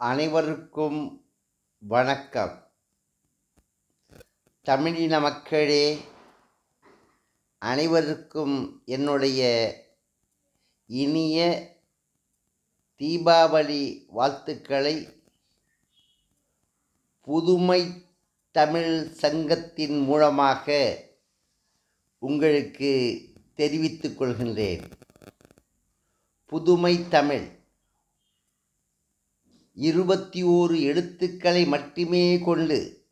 அனைவருக்கும் வணக்கம். தமிழின மக்களே அனைவருக்கும் என்னுடைய இனிய தீபாவளி வாழ்த்துக்களை. புதுமை தமிழ் சங்கத்தின் மூலமாக உங்களுக்கு தெரிவித்துக் கொள்கின்றேன். புதுமை தமிழ் இருபத்தி ஓரு எழுத்துக்களை மட்டுமே கொண்டு.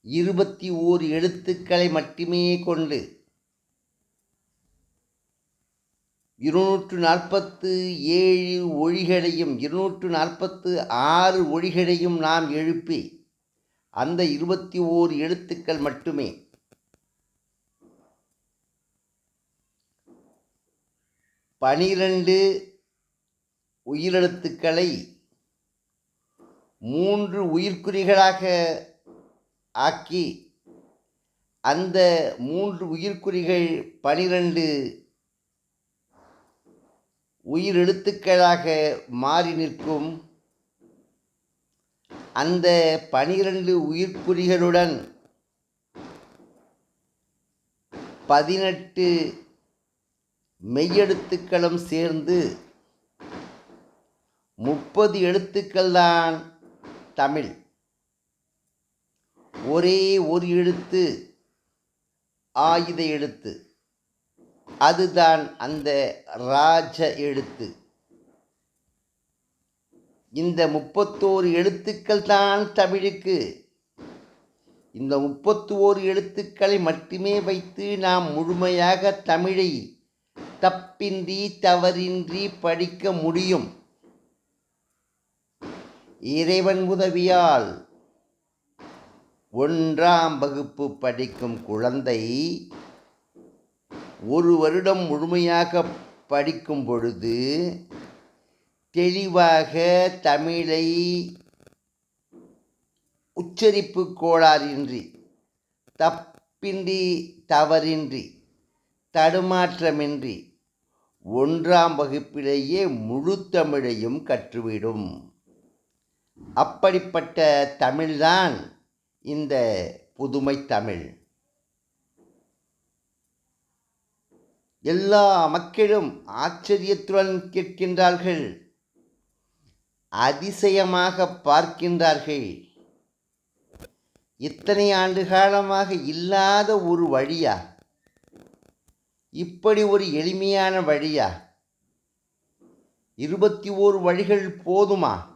இருபத்தி ஓரு எழுத்துக்களை மட்டுமே கொண்டு. இருநூற்று நாற்பத்து ஏழு ஒழிகளையும் இருநூற்று நாற்பத்து ஆறு ஒழிகளையும் நாம் எழுப்பி அந்த இருபத்தி ஓரு எழுத்துக்கள் மட்டுமே. பனிரெண்டு உயிரெழுத்துக்களை மூன்று உயிர்க்குறிகளாக ஆக்கி அந்த மூன்று உயிர்க்குறிகள் பனிரெண்டு உயிரெழுத்துக்களாக மாறி நிற்கும். அந்த பனிரெண்டு உயிர்க்குறிகளுடன் பதினெட்டு மெய்யெழுத்துக்களும் சேர்ந்து முப்பது எழுத்துக்கள் தான் தமிழ். ஒரே ஒரு எழுத்து ஆயுத எழுத்து. அதுதான் அந்த ராஜ எழுத்து. இந்த முப்பத்தோரு எழுத்துக்கள் தான் தமிழுக்கு. இந்த முப்பத்து ஓரு எழுத்துக்களை மட்டுமே வைத்து நாம் முழுமையாக தமிழை தப்பின்றி தவறின்றி படிக்க முடியும். இறைவன் உதவியால் ஒன்றாம் வகுப்பு படிக்கும் குழந்தை ஒரு வருடம் முழுமையாக படிக்கும் பொழுது தெளிவாக தமிழை உச்சரிப்பு கோளாறின்றி தப்பின்றி தவறின்றி தடுமாற்றமின்றி ஒன்றாம் வகுப்பிலேயே முழு தமிழையும் கற்றுவிடும். அப்படிப்பட்ட தமிழ்தான் இந்த புதுமை தமிழ். எல்லா மக்களும் ஆச்சரியத்துடன் கேட்கின்றார்கள். அதிசயமாக பார்க்கின்றார்கள். இத்தனை ஆண்டு காலமாக இல்லாத ஒரு வழியா? இப்படி ஒரு எளிமையான வழியா? இருபத்தி ஓரு வழிகள் போதுமா?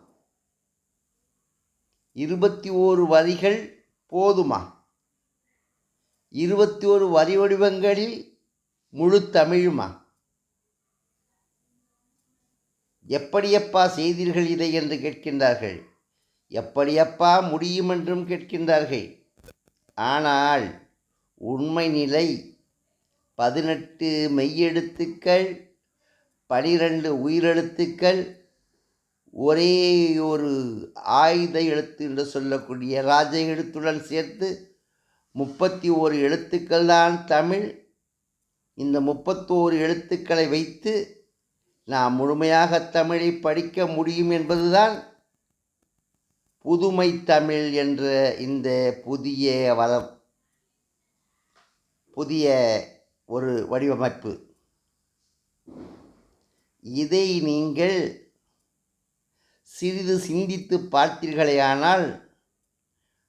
இருபத்தி ஓரு வரிகள் போதுமா? இருபத்தி ஒரு வரி வடிவங்களில் முழு தமிழுமா? எப்படியப்பா செய்தீர்கள் இதை என்று கேட்கின்றார்கள். எப்படியப்பா முடியும் என்றும் கேட்கின்றார்கள். ஆனால் உண்மை நிலை பதினெட்டு மெய்யெழுத்துக்கள் பனிரெண்டு உயிரெழுத்துக்கள் ஒரே ஒரு ஆயுத எழுத்து என்று சொல்லக்கூடிய ராஜ எழுத்துடன் சேர்த்து முப்பத்தி ஓரு எழுத்துக்கள் தான் தமிழ். இந்த முப்பத்தோரு எழுத்துக்களை வைத்து நாம் முழுமையாக தமிழை படிக்க முடியும் என்பதுதான் புதுமை தமிழ் என்ற இந்த புதிய வரம் புதிய ஒரு வடிவமைப்பு. இதை நீங்கள் சிறிது சிந்தித்து பார்த்தீர்களேயானால்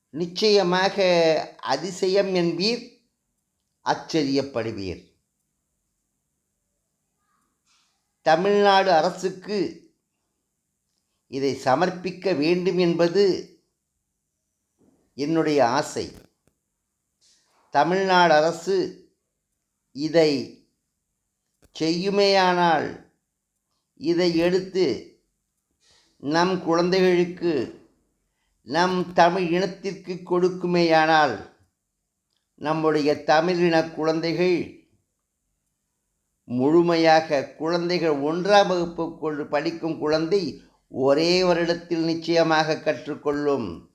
நிச்சயமாக அதிசயம் என்பீர் ஆச்சரியப்படுவீர். தமிழ்நாடு அரசுக்கு இதை சமர்ப்பிக்க வேண்டும் என்பது என்னுடைய ஆசை. தமிழ்நாடு அரசு இதை செய்யுமேயானால் இதை எடுத்து நம் குழந்தைகளுக்கு நம் தமிழ் இனத்திற்கு கொடுக்குமேயானால் நம்முடைய தமிழின குழந்தைகள் முழுமையாக குழந்தைகள் ஒன்றாம் வகுப்பு கொண்டு படிக்கும் குழந்தை ஒரே வருடத்தில் நிச்சயமாக கற்றுக்கொள்ளும்.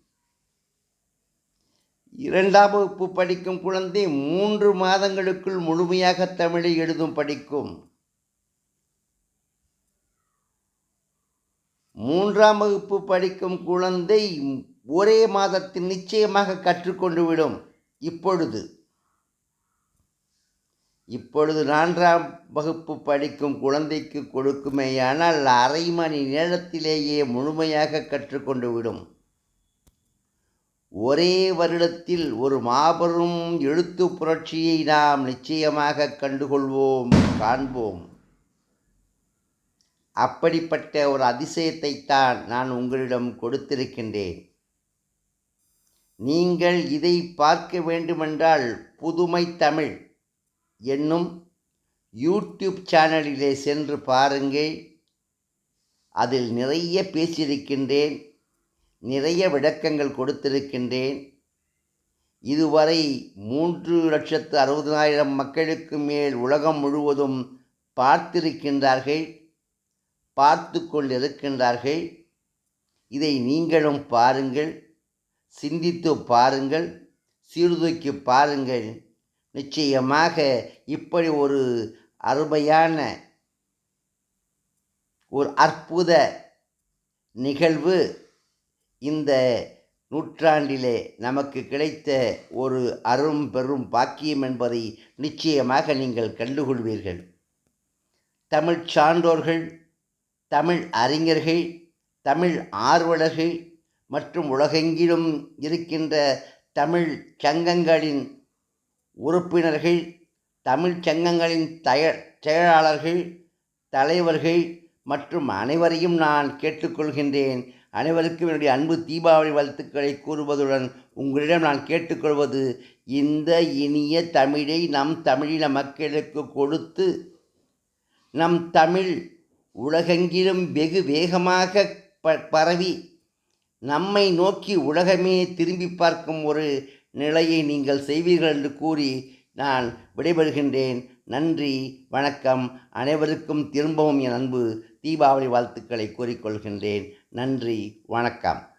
இரண்டாம் வகுப்பு படிக்கும் குழந்தை மூன்று மாதங்களுக்குள் முழுமையாக தமிழை எழுதும் படிக்கும். மூன்றாம் வகுப்பு படிக்கும் குழந்தை ஒரே மாதத்தில் நிச்சயமாக கற்றுக்கொண்டு விடும். இப்பொழுது. இப்பொழுது நான்காம் வகுப்பு படிக்கும் குழந்தைக்கு கொடுக்குமேயானால் அரை மணி நேரத்திலேயே முழுமையாக கற்றுக்கொண்டு விடும். ஒரே வருடத்தில் ஒரு மாபெரும் எழுத்து புரட்சியை நாம் நிச்சயமாக கண்டுகொள்வோம் காண்போம். அப்படிப்பட்ட ஒரு அதிசயத்தை தான் நான் உங்களிடம் கொடுத்திருக்கின்றேன். நீங்கள் இதை பார்க்க வேண்டுமென்றால் புதுமை தமிழ் என்னும் யூடியூப் சேனலிலே சென்று பாருங்கள். அதில் நிறைய பேசியிருக்கின்றேன். நிறைய விளக்கங்கள் கொடுத்திருக்கின்றேன். இதுவரை மூன்று லட்சத்து அறுபதனாயிரம் மக்களுக்கு மேல் உலகம் முழுவதும் பார்த்திருக்கின்றார்கள். பார்த்து கொண்டிருக்கின்றார்கள் இதை நீங்களும் பாருங்கள் சிந்தித்து பாருங்கள் சீர்தூக்கி பாருங்கள். நிச்சயமாக இப்படி ஒரு அருமையான ஒரு அற்புத நிகழ்வு இந்த நூற்றாண்டிலே நமக்கு கிடைத்த ஒரு அரும் பெரும் பாக்கியம் என்பதை நிச்சயமாக நீங்கள் கண்டுகொள்வீர்கள். தமிழ் சான்றோர்கள் தமிழ் அறிஞர்கள் தமிழ் ஆர்வலர்கள் மற்றும் உலகெங்கிலும் இருக்கின்ற தமிழ் சங்கங்களின் உறுப்பினர்கள் தமிழ் சங்கங்களின் தய செயலாளர்கள் தலைவர்கள் மற்றும் அனைவரையும் நான் கேட்டுக்கொள்கின்றேன். அனைவருக்கும் என்னுடைய அன்பு தீபாவளி வாழ்த்துக்களை கூறுவதுடன் உங்களிடம் நான் கேட்டுக்கொள்வது இந்த இனிய தமிழை நம் தமிழின மக்களுக்கு கொடுத்து நம் தமிழ் உலகெங்கிலும் வெகு வேகமாக ப பரவி நம்மை நோக்கி உலகமே திரும்பி பார்க்கும் ஒரு நிலையை நீங்கள் செய்வீர்கள் என்று கூறி நான் விடைபெறுகின்றேன். நன்றி வணக்கம். அனைவருக்கும் திரும்பவும் என் அன்பு தீபாவளி வாழ்த்துக்களை கூறிக்கொள்கின்றேன். நன்றி வணக்கம்.